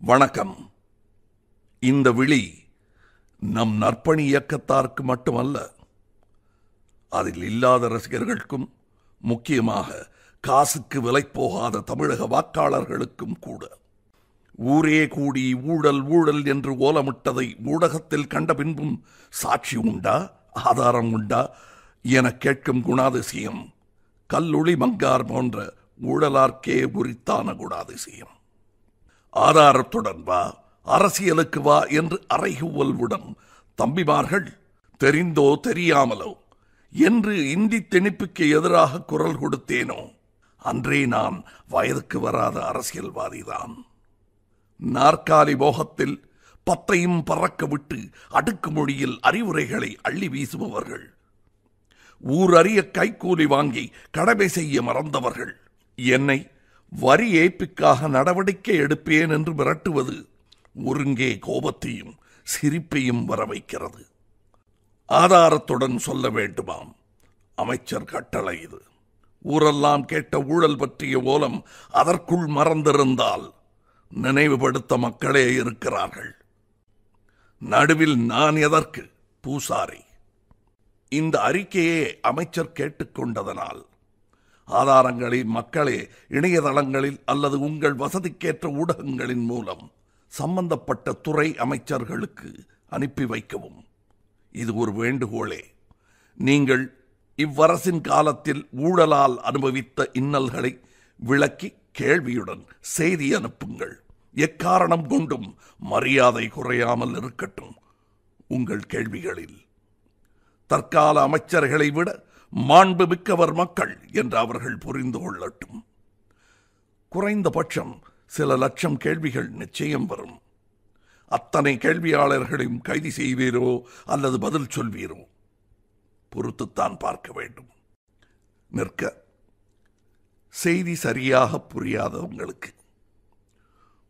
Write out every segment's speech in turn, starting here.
வணக்கம். இந்த விழி நம் நற்பணி இயக்கத்தாருக்கு மட்டுமல்ல அதில் இல்லாத ரசிகர்களுக்கும் முக்கியமாக காசுக்கு விலை போகாத தமிழக வாக்காளர்களுக்கும் கூட. ஊரே கூடி ஊழல் ஊழல் என்று ஓலமிட்டதை ஊடகத்தில் கண்ட பின்பும் சாட்சி உண்டா ஆதாரம் உண்டா என கேட்கும் குணாதிசயம் கல்லுளி மங்கார் போன்ற ஊழலார்க்கே உரித்தான குணாதிசயம். ஆதாரத்துடன் வா அரசியலுக்கு வா என்று அறைகூவல்வுடன் தம்பிமார்கள் தெரிந்தோ தெரியாமலோ என்று இந்தி திணிப்புக்கு எதிராக குரல் கொடுத்தேனோ அன்றே நான் வயதுக்கு வராத அரசியல்வாதிதான். நாற்காலி மோகத்தில் பத்தையும் பறக்க விட்டு அடுக்குமொழியில் அறிவுரைகளை அள்ளி வீசுபவர்கள் ஊர் அறிய கைக்கூலி வாங்கி கடமை செய்ய மறந்தவர்கள். என்னை வரி ஏய்ப்புக்காக நடவடிக்கை எடுப்பேன் என்று மிரட்டுவது ஒருங்கே கோபத்தையும் சிரிப்பையும் வர வைக்கிறது ஆதாரத்துடன் சொல்ல வேண்டுமாம். அமைச்சர் கட்டளை இது. ஊரெல்லாம் கேட்ட ஊழல் பற்றிய ஓலம் அதற்குள் மறந்திருந்தால் நினைவுபடுத்த மக்களே இருக்கிறார்கள். நடுவில் நான் எதற்கு? பூசாரி. இந்த அறிக்கையை அமைச்சர் கேட்டுக்கொண்டதனால் ஆதாரங்களை மக்களே இணையதளங்களில் அல்லது உங்கள் வசதிக்கேற்ற ஊடகங்களின் மூலம் சம்பந்தப்பட்ட துறை அமைச்சர்களுக்கு அனுப்பி வைக்கவும். இது ஒரு வேண்டுகோளே. நீங்கள் இவ்வரசின் காலத்தில் ஊழலால் அனுபவித்த இன்னல்களை விளக்கி கேள்வியுடன் செய்தி அனுப்புங்கள். எக்காரணம் கொண்டும் மரியாதை குறையாமல் இருக்கட்டும் உங்கள் கேள்விகளில். தற்கால அமைச்சர்களை விட மாண்பு மிக்கவர் மக்கள் என்று அவர்கள் புரிந்து கொள்ளட்டும். குறைந்தபட்சம் சில லட்சம் கேள்விகள் நிச்சயம் வரும். அத்தனை கேள்வியாளர்களையும் கைது செய்வீரோ அல்லது பதில் சொல்வீரோ? பொறுத்துத்தான் பார்க்க வேண்டும். நிற்க. செய்தி சரியாக புரியாதவங்களுக்கு.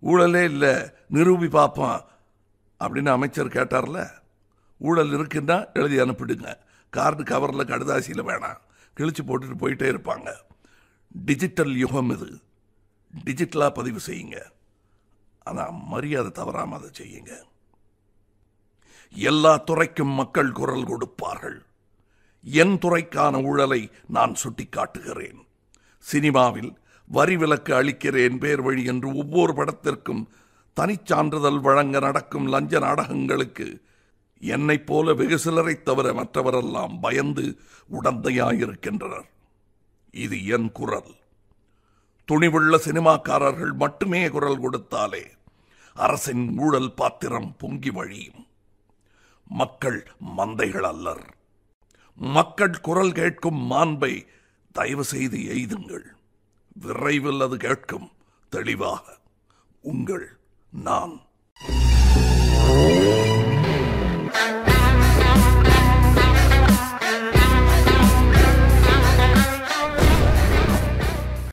ஊழலே இல்லை நிரூபி பார்ப்பான் அப்படின்னு அமைச்சர் கேட்டார்ல? ஊழல் இருக்குன்னா எழுதி அனுப்பிடுங்க. கார்டு கவரில் கடுதாசியில் வேணாம் கிழிச்சு போட்டுட்டு போயிட்டே இருப்பாங்க. டிஜிட்டல் யுகம் இது. டிஜிட்டலாக பதிவு செய்யுங்க. ஆனால் மரியாதை தவறாமல் அதை செய்யுங்க. எல்லா துறைக்கும் மக்கள் குரல் கொடுப்பார்கள். என் துறைக்கான ஊழலை நான் சுட்டிக்காட்டுகிறேன். சினிமாவில் வரி விலக்கு அளிக்கிறேன் பேர் வழி என்று ஒவ்வொரு படத்திற்கும் தனிச்சான்றிதழ் வழங்க நடக்கும் லஞ்ச நாடகங்களுக்கு என்னைப் போல வெகு சிலரைத் தவிர மற்றவரெல்லாம் பயந்து உடந்தையாயிருக்கின்றனர். இது என் குரல். துணிவுள்ள சினிமாக்காரர்கள் மட்டுமே குரல் கொடுத்தாலே அரசின் ஊழல் பாத்திரம் பொங்கி வழியும். மக்கள் மந்தைகள் அல்லர். மக்கள் குரல் கேட்கும் மாண்பை தயவு செய்து எய்துங்கள். விரைவில் அது கேட்கும் தெளிவாக. உங்கள் நான்.